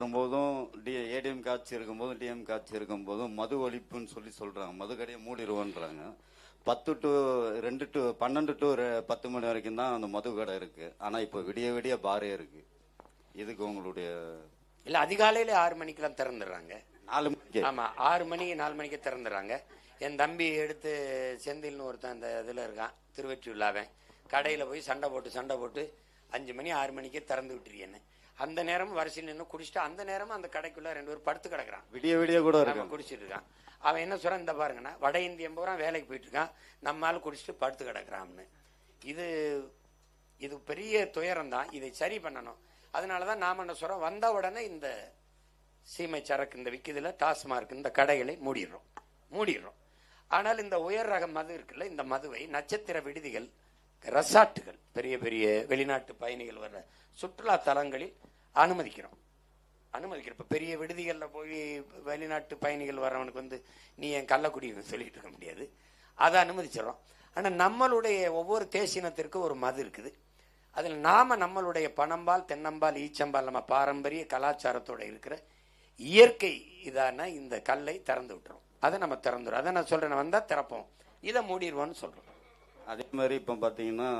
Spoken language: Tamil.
இருக்கும்போதும் டி ஏடிஎம் காட்சி இருக்கும்போதும் டிஎம் காட்சி இருக்கும்போதும் மது ஒழிப்புன்னு சொல்லி சொல்றாங்க. மது கடையை மூடிடுவோன்றாங்க பத்து டு ரெண்டு டு பன்னெண்டு டு பத்து மணி வரைக்கும் தான் அந்த மது கடை இருக்கு. ஆனா இப்போ விடிய விடிய பாரே இருக்கு. இதுக்கு உங்களுடைய இல்ல அதிகாலையில ஆறு மணிக்கெல்லாம் திறந்துடுறாங்க. நாலு மணிக்கு. ஆமா ஆறு மணி நாலு மணிக்கு திறந்துடுறாங்க. என் தம்பி எடுத்து செந்தில்னு ஒருத்தன் அந்த இதுல இருக்கான் திருவெற்றியுள்ளாவன் கடையில போய் சண்டை போட்டு சண்டை போட்டு அஞ்சு மணி ஆறு மணிக்கே திறந்து விட்டுருக்கேன்னு அந்த நேரம் வரிசையில் நின்று குடிச்சிட்டு அந்த நேரமும் அந்த கடைக்குள்ள ரெண்டு பேரும் படுத்து கிடக்குறான். விடிய விடிய கூட குடிச்சிட்டு இருக்கான். அவன் என்ன சொல்றான்? இந்த பாருங்கண்ணா வட இந்தியன் பூரா வேலைக்கு போயிட்டு இருக்கான். நம்ம ஆள் குடிச்சிட்டு படுத்து கிடக்குறான்னு இது இது பெரிய துயரம் தான் இதை சரி பண்ணணும். அதனாலதான் நாம என்ன சொல்றோம்? வந்த உடனே இந்த சீமை சரக்கு இந்த விக்குதுல டாஸ்மார்க் இந்த கடைகளை மூடிடுறோம். மூடிடுறோம். ஆனால் இந்த உயர் ரக மது இருக்குல்ல இந்த மதுவை நட்சத்திர விடுதிகள் ரெசார்ட்டுகள். பெரிய பெரிய வெளிநாட்டு பயணிகள் வர்ற சுற்றுலா தலங்களில் அனுமதிக்கிறோம். அனுமதிக்கிறோம் இப்போ பெரிய விடுதிகளில் போய் வெளிநாட்டு பயணிகள் வர்றவனுக்கு வந்து நீ என் கள்ளக்குடின்னு சொல்லிட்டு இருக்க முடியாது. அதை அனுமதிச்சிடறோம். ஆனால் நம்மளுடைய ஒவ்வொரு தேசினத்திற்கும் ஒரு மது இருக்குது. அதில் நாம் நம்மளுடைய பணம்பால் தென்னம்பால் ஈச்சம்பால் நம்ம பாரம்பரிய கலாச்சாரத்தோட இருக்கிற இயற்கை இதான இந்த கல்லை திறந்து விட்டுறோம். அதை நம்ம திறந்துடும் அதை நான் சொல்கிறேன் வந்தால் திறப்போம். இதை மூடிடுவோன்னு சொல்கிறோம் அதே மாதிரி இப்போ பார்த்தீங்கன்னா